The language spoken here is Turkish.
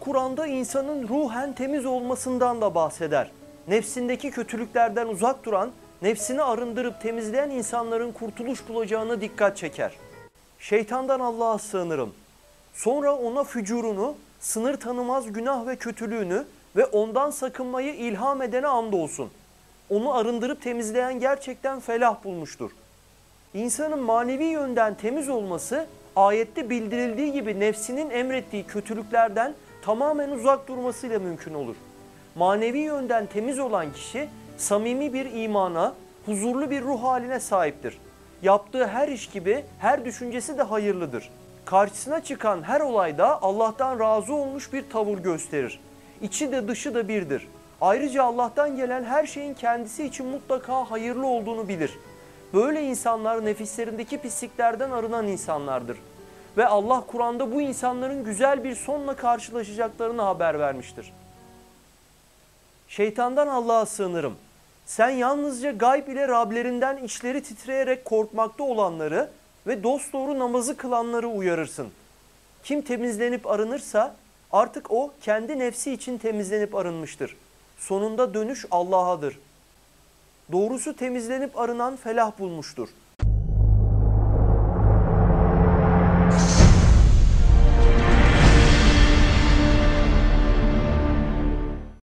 Kur'an'da insanın ruhen temiz olmasından da bahseder. Nefsindeki kötülüklerden uzak duran, nefsini arındırıp temizleyen insanların kurtuluş bulacağına dikkat çeker. Şeytandan Allah'a sığınırım. Sonra ona fücurunu, sınır tanımaz günah ve kötülüğünü ve ondan sakınmayı ilham edene andolsun. Onu arındırıp temizleyen gerçekten felah bulmuştur. İnsanın manevi yönden temiz olması ayette bildirildiği gibi nefsinin emrettiği kötülüklerden tamamen uzak durmasıyla mümkün olur. Manevi yönden temiz olan kişi samimi bir imana, huzurlu bir ruh haline sahiptir. Yaptığı her iş gibi her düşüncesi de hayırlıdır. Karşısına çıkan her olayda Allah'tan razı olmuş bir tavır gösterir. İçi de dışı da birdir. Ayrıca Allah'tan gelen her şeyin kendisi için mutlaka hayırlı olduğunu bilir. Böyle insanlar nefislerindeki pisliklerden arınan insanlardır. Ve Allah Kur'an'da bu insanların güzel bir sonla karşılaşacaklarını haber vermiştir. Şeytandan Allah'a sığınırım. Sen yalnızca gayb ile Rablerinden içleri titreyerek korkmakta olanları ve dosdoğru namazı kılanları uyarırsın. Kim temizlenip arınırsa artık o kendi nefsi için temizlenip arınmıştır. Sonunda dönüş Allah'adır. Doğrusu temizlenip arınan felah bulmuştur.